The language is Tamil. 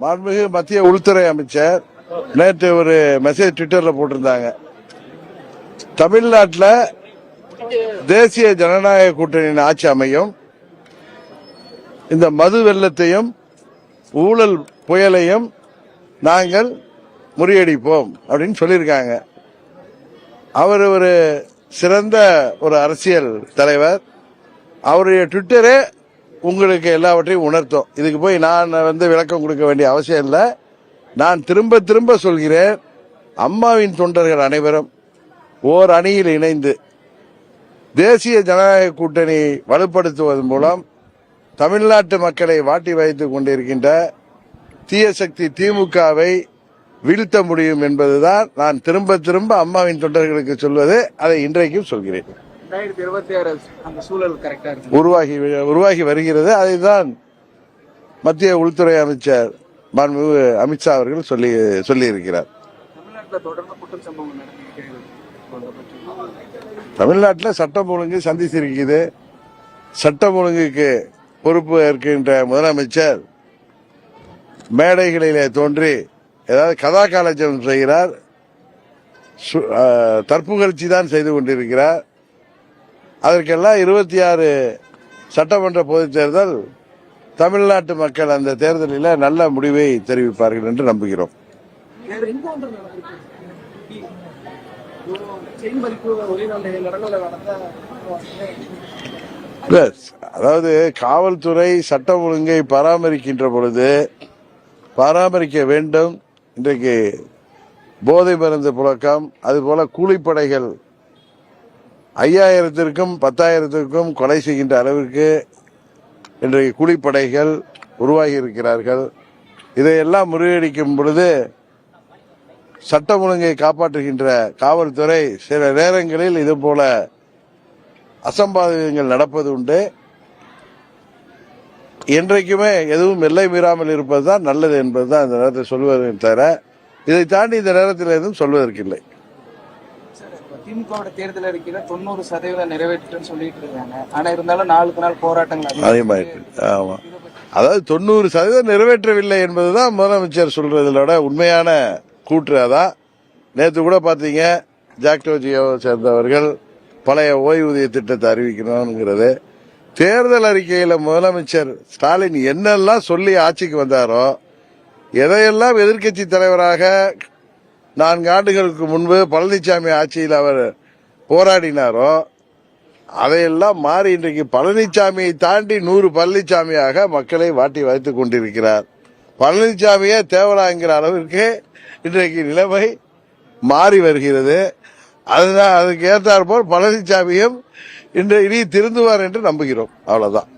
மாண்புமிகு மத்திய உள்துறை அமைச்சர் நேற்று ஒரு மெசேஜ் ட்விட்டர்ல போட்டிருந்தாங்க. தமிழ்நாட்டில் தேசிய ஜனநாயக கூட்டணியின் ஆட்சி அமையும். இந்த மது வெள்ளத்தையும் ஊழல் புயலையும் நாங்கள் முறியடிப்போம் அப்படின்னு சொல்லியிருக்காங்க. அவர் ஒரு சிறந்த ஒரு அரசியல் தலைவர். அவருடைய ட்விட்டரே உங்களுக்கு எல்லாவற்றையும் உணர்த்தும். இதுக்கு போய் நான் வந்து விளக்கம் கொடுக்க வேண்டிய அவசியம் இல்லை. நான் திரும்ப திரும்ப சொல்கிறேன். அம்மாவின் தொண்டர்கள் அனைவரும் ஓர் அணியில் இணைந்து தேசிய ஜனநாயக கூட்டணி வலுப்படுத்துவதன் மூலம் தமிழ்நாட்டு மக்களை வாட்டி வைத்துக் கொண்டிருக்கின்ற தீய சக்தி திமுகவை வீழ்த்த முடியும் என்பதுதான் நான் திரும்ப திரும்ப அம்மாவின் தொண்டர்களுக்கு சொல்வது. அதை இன்றைக்கும் சொல்கிறேன். ரெண்டாயிரத்தி இருபத்தி ஆறு அந்த சூழல் கரெக்டா இருக்கு உருவாகி உருவாகி வருகிறது. அதைதான் மத்திய உள்துறை அமைச்சர் மாண்புமிகு அமித்ஷா அவர்கள் சொல்லி சொல்லியிருக்கிறார். தமிழ்நாட்டில் தொடர்ந்து குற்றம் சம்பவம் நடந்துகிட்டே இருக்கு அதை பற்றி தமிழ்நாட்டில் சட்டம் ஒழுங்கு சந்திச்சிருக்குது சட்டம் ஒழுங்குக்கு பொறுப்பு ஏற்கின்ற முதலமைச்சர் மேடைகளிலே தோன்றி ஏதாவது கதா காலஜம் செய்கிறார் தற்புகழ்ச்சி தான் செய்து கொண்டிருக்கிறார். அதற்கெல்லாம் இருபத்தி ஆறு சட்டமன்ற பொதுத் தேர்தல் தமிழ்நாட்டு மக்கள் அந்த தேர்தலில் நல்ல முடிவை தெரிவிப்பார்கள் என்று நம்புகிறோம். அதாவது காவல்துறை சட்டம் ஒழுங்கை பராமரிக்கின்ற பொழுது பராமரிக்க வேண்டும் இன்றைக்கு போதை மருந்து புழக்கம் அதுபோல கூலிப்படைகள் ஐயாயிரத்திற்கும் பத்தாயிரத்திற்கும் கொலை செய்கின்ற அளவிற்கு இன்றைக்கு கூலிப்படைகள் உருவாகி இருக்கிறார்கள் இதையெல்லாம் முறியடிக்கும் பொழுது சட்டம் ஒழுங்கை காப்பாற்றுகின்ற காவல்துறை சில நேரங்களில் இது போல அசம்பாவிதங்கள் நடப்பது உண்டு. என்றைக்குமே எதுவும் எல்லை மீறாமல் இருப்பதுதான் நல்லது என்பதுதான் இந்த நேரத்தில் சொல்வதை தவிர இதை தாண்டி இந்த நேரத்தில் எதுவும் சொல்வதற்கில்லை. திமுக தேர்தல் அறிக்கையில தொண்ணூறு சதவீதம் நிறைவேற்றுன்னு சொல்லிட்டு இருக்காங்க. ஆனா இருந்தாலும் நாளுக்கு நாள் போராட்டங்கள் அதிகமாயிட்டு ஆமா. அதாவது தொண்ணூறு சதவீதம் நிறைவேற்றவில்லை என்பதுதான் முதலமைச்சர் சொல்றதோட உண்மையான கூற்று. அதான் நேற்று கூட பார்த்தீங்க ஜாக்டோஜியோவை சேர்ந்தவர்கள் பழைய ஓய்வூதிய திட்டத்தை அறிவிக்கணுங்கிறது தேர்தல் அறிக்கையில முதலமைச்சர் ஸ்டாலின் என்னெல்லாம் சொல்லி ஆட்சிக்கு வந்தாரோ எதையெல்லாம் எதிர்க்கட்சி தலைவராக நான்கு ஆண்டுகளுக்கு முன்பு பழனிசாமி ஆட்சியில் அவர் போராடினாரோ அதையெல்லாம் மாறி இன்றைக்கு பழனிசாமியை தாண்டி நூறு பழனிசாமியாக மக்களை வாட்டி வைத்துக் கொண்டிருக்கிறார். பழனிசாமியே தேவலாங்கிற அளவிற்கு இன்றைக்கு நிலைமை மாறி வருகிறது. அதுதான் அதுக்கு ஏற்றாற்போல் பழனிசாமியும் இன்று இனி திருந்துவார் என்று நம்புகிறோம். அவ்வளவுதான்.